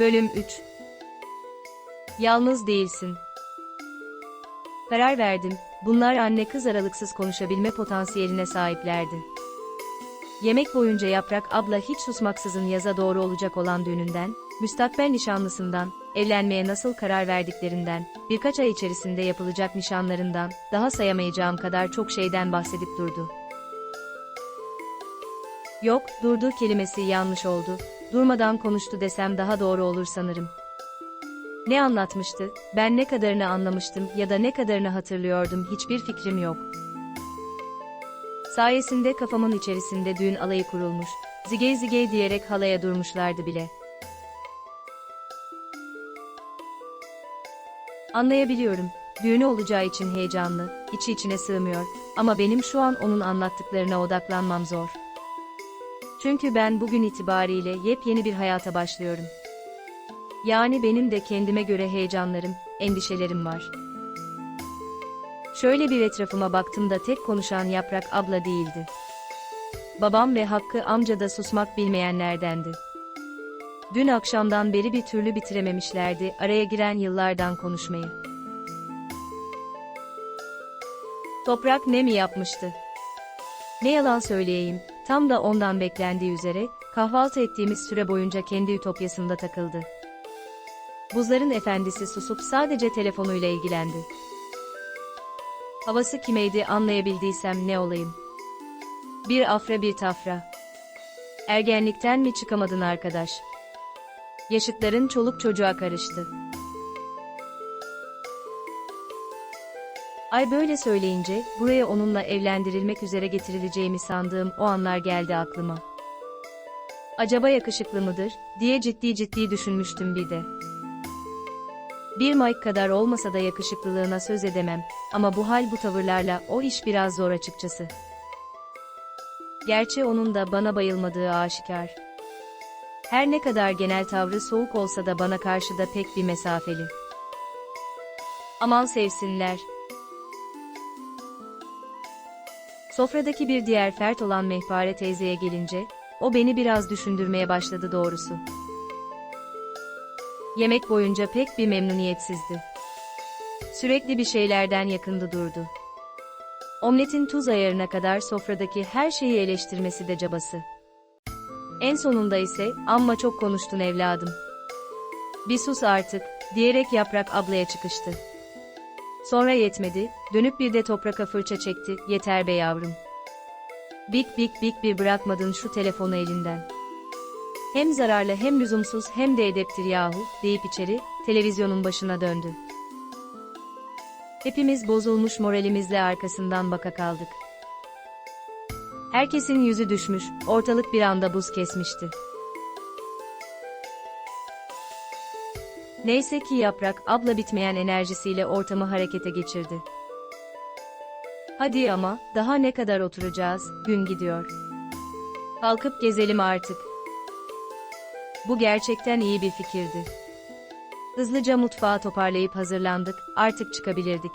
Bölüm 3 Yalnız değilsin. Karar verdim, bunlar anne kız aralıksız konuşabilme potansiyeline sahiplerdi. Yemek boyunca Yaprak abla hiç susmaksızın yaza doğru olacak olan düğününden, müstakbel nişanlısından, evlenmeye nasıl karar verdiklerinden, birkaç ay içerisinde yapılacak nişanlarından, daha sayamayacağım kadar çok şeyden bahsedip durdu. Yok, durdu kelimesi yanlış oldu. Durmadan konuştu desem daha doğru olur sanırım. Ne anlatmıştı, ben ne kadarını anlamıştım ya da ne kadarını hatırlıyordum hiçbir fikrim yok. Sayesinde kafamın içerisinde düğün alayı kurulmuş, zigey zigey diyerek halaya durmuşlardı bile. Anlayabiliyorum, düğünü olacağı için heyecanlı, içi içine sığmıyor ama benim şu an onun anlattıklarına odaklanmam zor. Çünkü ben bugün itibariyle yepyeni bir hayata başlıyorum. Yani benim de kendime göre heyecanlarım, endişelerim var. Şöyle bir etrafıma baktım da tek konuşan Yaprak abla değildi. Babam ve Hakkı amca da susmak bilmeyenlerdendi. Dün akşamdan beri bir türlü bitirememişlerdi araya giren yıllardan konuşmayı. Toprak ne mi yapmıştı? Ne yalan söyleyeyim, tam da ondan beklendiği üzere, kahvaltı ettiğimiz süre boyunca kendi ütopyasında takıldı. Buzların efendisi susup sadece telefonuyla ilgilendi. Havası kimeydi anlayabildiysem ne olayım. Bir afra bir tafra. Ergenlikten mi çıkamadın arkadaş? Yaşıtların çoluk çocuğa karıştı. Ay böyle söyleyince, buraya onunla evlendirilmek üzere getirileceğimi sandığım o anlar geldi aklıma. Acaba yakışıklı mıdır, diye ciddi ciddi düşünmüştüm bir de. Bir Mike kadar olmasa da yakışıklılığına söz edemem, ama bu hal bu tavırlarla o iş biraz zor açıkçası. Gerçi onun da bana bayılmadığı aşikar. Her ne kadar genel tavrı soğuk olsa da bana karşı da pek bir mesafeli. Aman sevsinler. Sofradaki bir diğer fert olan Mehpare teyzeye gelince, o beni biraz düşündürmeye başladı doğrusu. Yemek boyunca pek bir memnuniyetsizdi. Sürekli bir şeylerden yakındı durdu. Omletin tuz ayarına kadar sofradaki her şeyi eleştirmesi de cabası. En sonunda ise, amma çok konuştun evladım. Bir sus artık, diyerek yaprak ablaya çıkıştı. Sonra yetmedi, dönüp bir de topraka fırça çekti, yeter be yavrum. Bik bik bik bir bırakmadın şu telefonu elinden. Hem zararlı hem lüzumsuz hem de edeptir yahu, deyip içeri, televizyonun başına döndü. Hepimiz bozulmuş moralimizle arkasından baka kaldık. Herkesin yüzü düşmüş, ortalık bir anda buz kesmişti. Neyse ki yaprak abla bitmeyen enerjisiyle ortamı harekete geçirdi. Hadi ama, daha ne kadar oturacağız, gün gidiyor. Kalkıp gezelim artık. Bu gerçekten iyi bir fikirdi. Hızlıca mutfağı toparlayıp hazırlandık, artık çıkabilirdik.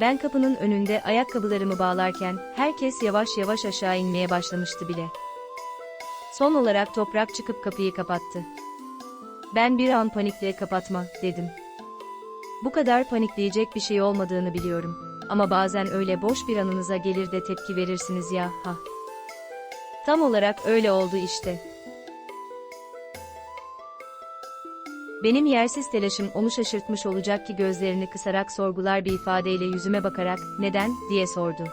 Ben kapının önünde ayakkabılarımı bağlarken, herkes yavaş yavaş aşağı inmeye başlamıştı bile. Son olarak toprak çıkıp kapıyı kapattı. Ben bir an panikle kapatma, dedim. Bu kadar panikleyecek bir şey olmadığını biliyorum. Ama bazen öyle boş bir anınıza gelir de tepki verirsiniz ya, ha. Tam olarak öyle oldu işte. Benim yersiz telaşım onu şaşırtmış olacak ki gözlerini kısarak sorgular bir ifadeyle yüzüme bakarak, neden, diye sordu.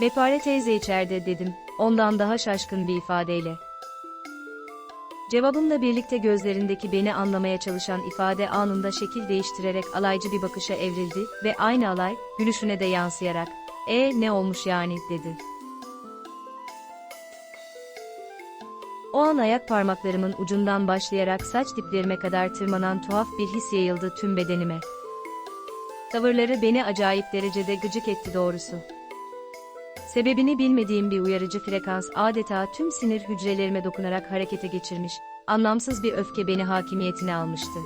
Mepare teyze içeride dedim, ondan daha şaşkın bir ifadeyle. Cevabımla birlikte gözlerindeki beni anlamaya çalışan ifade anında şekil değiştirerek alaycı bir bakışa evrildi ve aynı alay, gülüşüne de yansıyarak, e ne olmuş yani, dedi. O an ayak parmaklarımın ucundan başlayarak saç diplerime kadar tırmanan tuhaf bir his yayıldı tüm bedenime. Tavırları beni acayip derecede gıcık etti doğrusu. Sebebini bilmediğim bir uyarıcı frekans adeta tüm sinir hücrelerime dokunarak harekete geçirmiş, anlamsız bir öfke beni hakimiyetine almıştı.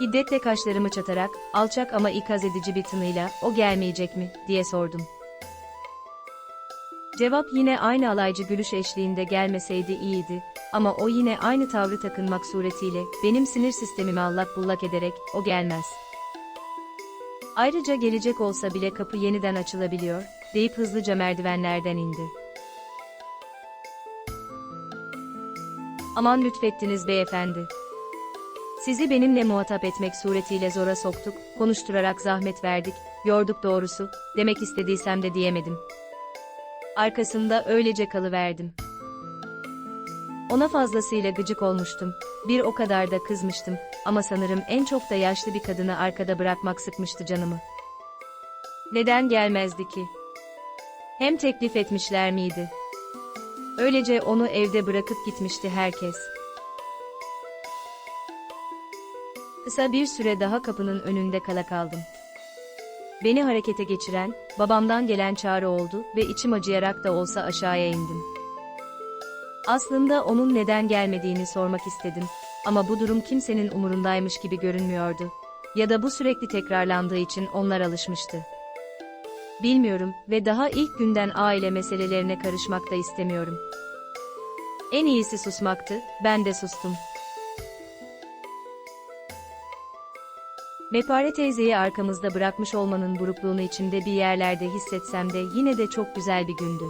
Hiddetle kaşlarımı çatarak, alçak ama ikaz edici bir tınıyla, o gelmeyecek mi, diye sordum. Cevap yine aynı alaycı gülüş eşliğinde gelmeseydi iyiydi, ama o yine aynı tavrı takınmak suretiyle, benim sinir sistemimi allak bullak ederek, o gelmez. Ayrıca gelecek olsa bile kapı yeniden açılabiliyor, deyip hızlıca merdivenlerden indi. Aman lütfettiniz beyefendi. Sizi benimle muhatap etmek suretiyle zora soktuk, konuşturarak zahmet verdik, yorduk doğrusu, demek istediysem de diyemedim. Arkasında öylece kalıverdim. Ona fazlasıyla gıcık olmuştum, bir o kadar da kızmıştım, ama sanırım en çok da yaşlı bir kadını arkada bırakmak sıkmıştı canımı. Neden gelmezdi ki? Hem teklif etmişler miydi? Öylece onu evde bırakıp gitmişti herkes. Kısa bir süre daha kapının önünde kala kaldım. Beni harekete geçiren, babamdan gelen çağrı oldu ve içim acıyarak da olsa aşağıya indim. Aslında onun neden gelmediğini sormak istedim ama bu durum kimsenin umurundaymış gibi görünmüyordu. Ya da bu sürekli tekrarlandığı için onlar alışmıştı. Bilmiyorum ve daha ilk günden aile meselelerine karışmak da istemiyorum. En iyisi susmaktı, ben de sustum. Mepare teyzeyi arkamızda bırakmış olmanın burukluğunu içimde bir yerlerde hissetsem de yine de çok güzel bir gündü.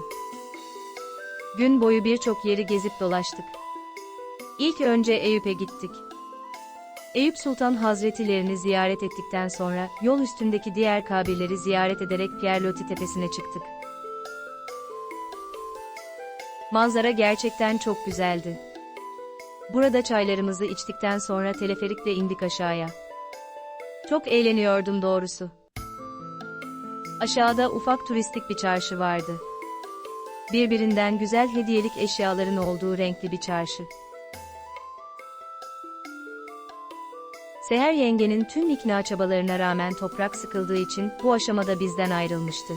Gün boyu birçok yeri gezip dolaştık. İlk önce Eyüp'e gittik. Eyüp Sultan Hazretilerini ziyaret ettikten sonra yol üstündeki diğer kabirleri ziyaret ederek Pierre tepesine çıktık. Manzara gerçekten çok güzeldi. Burada çaylarımızı içtikten sonra teleferikle indik aşağıya. Çok eğleniyordum doğrusu. Aşağıda ufak turistik bir çarşı vardı. Birbirinden güzel hediyelik eşyaların olduğu renkli bir çarşı. Seher yengenin tüm ikna çabalarına rağmen toprak sıkıldığı için bu aşamada bizden ayrılmıştı.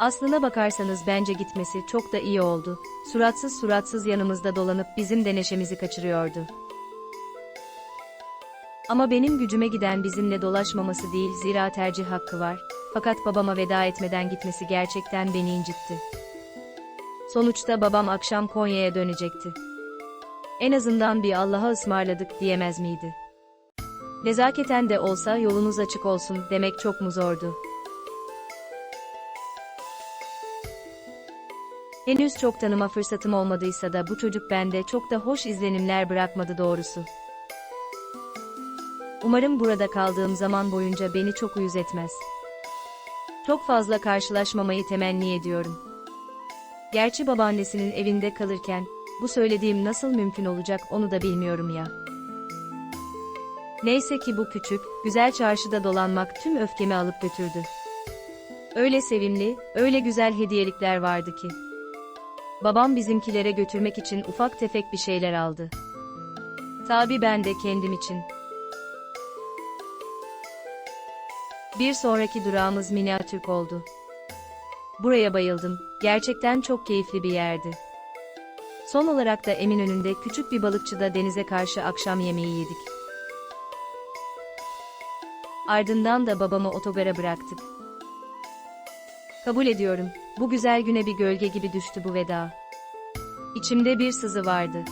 Aslına bakarsanız bence gitmesi çok da iyi oldu. Suratsız suratsız yanımızda dolanıp bizim de neşemizi kaçırıyordu. Ama benim gücüme giden bizimle dolaşmaması değil zira tercih hakkı var. Fakat babama veda etmeden gitmesi gerçekten beni incitti. Sonuçta babam akşam Konya'ya dönecekti. En azından bir Allah'a ısmarladık diyemez miydi? Nezaketen de olsa yolunuz açık olsun demek çok mu zordu? Henüz çok tanıma fırsatım olmadıysa da bu çocuk bende çok da hoş izlenimler bırakmadı doğrusu. Umarım burada kaldığım zaman boyunca beni çok uyuz etmez. Çok fazla karşılaşmamayı temenni ediyorum. Gerçi babaannesinin evinde kalırken, bu söylediğim nasıl mümkün olacak onu da bilmiyorum ya. Neyse ki bu küçük, güzel çarşıda dolanmak tüm öfkemi alıp götürdü. Öyle sevimli, öyle güzel hediyelikler vardı ki. Babam bizimkilere götürmek için ufak tefek bir şeyler aldı. Tabi ben de kendim için. Bir sonraki durağımız Miniatürk oldu. Buraya bayıldım. Gerçekten çok keyifli bir yerdi. Son olarak da Eminönü'nde küçük bir balıkçıda denize karşı akşam yemeği yedik. Ardından da babamı otogara bıraktık. Kabul ediyorum, bu güzel güne bir gölge gibi düştü bu veda. İçimde bir sızı vardı.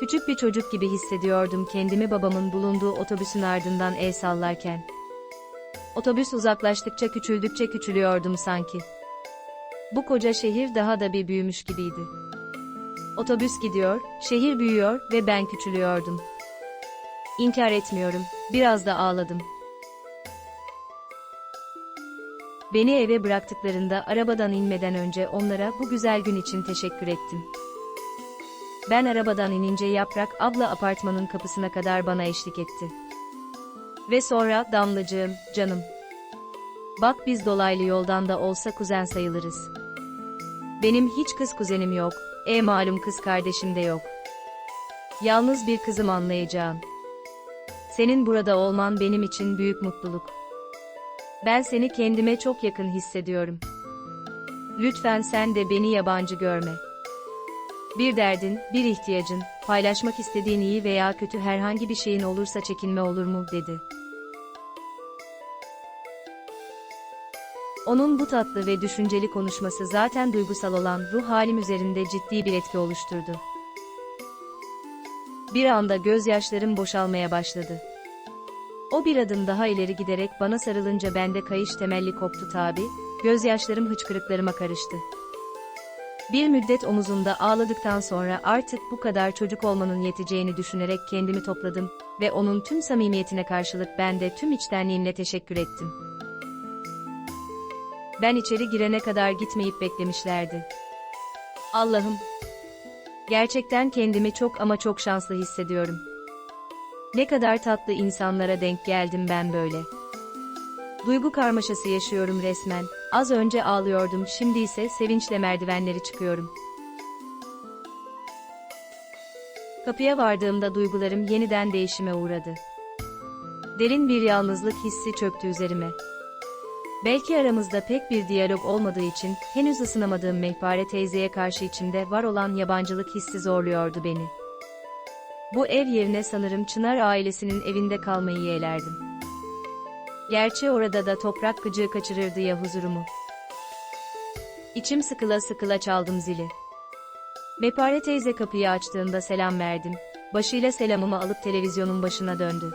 Küçük bir çocuk gibi hissediyordum kendimi babamın bulunduğu otobüsün ardından el sallarken. Otobüs uzaklaştıkça küçüldükçe küçülüyordum sanki. Bu koca şehir daha da bir büyümüş gibiydi. Otobüs gidiyor, şehir büyüyor ve ben küçülüyordum. İnkar etmiyorum, biraz da ağladım. Beni eve bıraktıklarında arabadan inmeden önce onlara bu güzel gün için teşekkür ettim. Ben arabadan inince Yaprak abla apartmanın kapısına kadar bana eşlik etti. Ve sonra Damlacığım, canım. Bak biz dolaylı yoldan da olsa kuzen sayılırız. Benim hiç kız kuzenim yok, e malum kız kardeşim de yok. Yalnız bir kızım anlayacağın. Senin burada olman benim için büyük mutluluk. Ben seni kendime çok yakın hissediyorum. Lütfen sen de beni yabancı görme. Bir derdin, bir ihtiyacın, paylaşmak istediğin iyi veya kötü herhangi bir şeyin olursa çekinme olur mu, dedi. Onun bu tatlı ve düşünceli konuşması zaten duygusal olan ruh halim üzerinde ciddi bir etki oluşturdu. Bir anda gözyaşlarım boşalmaya başladı. O bir adım daha ileri giderek bana sarılınca bende kayış temelli koptu tabi, gözyaşlarım hıçkırıklarıma karıştı. Bir müddet omuzunda ağladıktan sonra artık bu kadar çocuk olmanın yeteceğini düşünerek kendimi topladım ve onun tüm samimiyetine karşılık ben de tüm içtenliğimle teşekkür ettim. Ben içeri girene kadar gitmeyip beklemişlerdi. Allah'ım! Gerçekten kendimi çok ama çok şanslı hissediyorum. Ne kadar tatlı insanlara denk geldim ben böyle. Duygu karmaşası yaşıyorum resmen. Az önce ağlıyordum, şimdi ise sevinçle merdivenleri çıkıyorum. Kapıya vardığımda duygularım yeniden değişime uğradı. Derin bir yalnızlık hissi çöktü üzerime. Belki aramızda pek bir diyalog olmadığı için henüz ısınamadığım Mehpare teyzeye karşı içimde var olan yabancılık hissi zorluyordu beni. Bu ev yerine sanırım Çınar ailesinin evinde kalmayı yeğlerdim. Gerçi orada da toprak gıcığı kaçırırdı ya huzurumu. İçim sıkıla sıkıla çaldım zili. Mepare teyze kapıyı açtığında selam verdim. Başıyla selamımı alıp televizyonun başına döndü.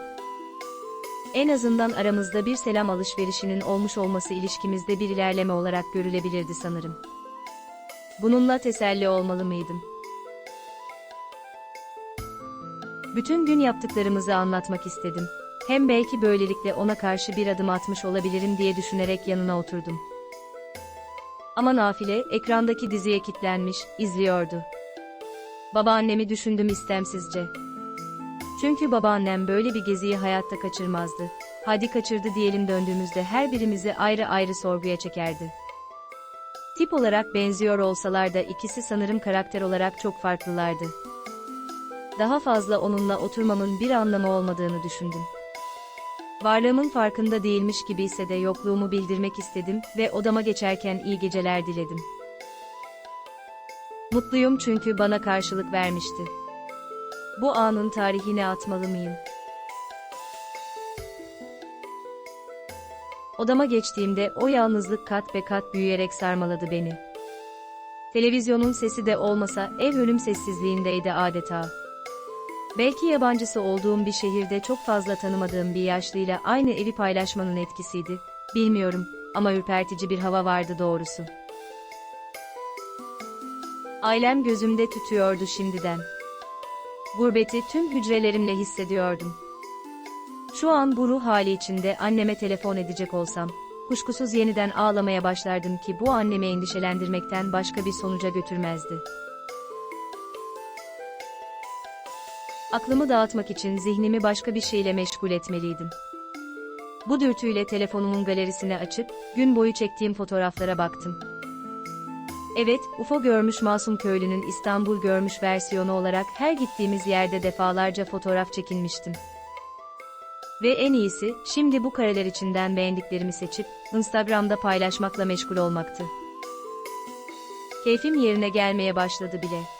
En azından aramızda bir selam alışverişinin olmuş olması ilişkimizde bir ilerleme olarak görülebilirdi sanırım. Bununla teselli olmalı mıydım? Bütün gün yaptıklarımızı anlatmak istedim. Hem belki böylelikle ona karşı bir adım atmış olabilirim diye düşünerek yanına oturdum. Ama nafile, ekrandaki diziye kilitlenmiş, izliyordu. Babaannemi düşündüm istemsizce. Çünkü babaannem böyle bir geziyi hayatta kaçırmazdı. Hadi kaçırdı diyelim döndüğümüzde her birimizi ayrı ayrı sorguya çekerdi. Tip olarak benziyor olsalar da ikisi sanırım karakter olarak çok farklılardı. Daha fazla onunla oturmamın bir anlamı olmadığını düşündüm. Varlığımın farkında değilmiş gibi ise de yokluğumu bildirmek istedim ve odama geçerken iyi geceler diledim. Mutluyum çünkü bana karşılık vermişti. Bu anın tarihine atmalı mıyım? Odama geçtiğimde o yalnızlık kat be kat büyüyerek sarmaladı beni. Televizyonun sesi de olmasa ev ölüm sessizliğindeydi adeta. Belki yabancısı olduğum bir şehirde çok fazla tanımadığım bir yaşlıyla aynı evi paylaşmanın etkisiydi. Bilmiyorum ama ürpertici bir hava vardı doğrusu. Ailem gözümde tütüyordu şimdiden. Gurbeti tüm hücrelerimle hissediyordum. Şu an bu ruh hali içinde anneme telefon edecek olsam, kuşkusuz yeniden ağlamaya başlardım ki bu annemi endişelendirmekten başka bir sonuca götürmezdi. Aklımı dağıtmak için zihnimi başka bir şeyle meşgul etmeliydim. Bu dürtüyle telefonumun galerisine açıp, gün boyu çektiğim fotoğraflara baktım. Evet, UFO görmüş masum köylünün İstanbul görmüş versiyonu olarak her gittiğimiz yerde defalarca fotoğraf çekinmiştim. Ve en iyisi, şimdi bu kareler içinden beğendiklerimi seçip, Instagram'da paylaşmakla meşgul olmaktı. Keyfim yerine gelmeye başladı bile.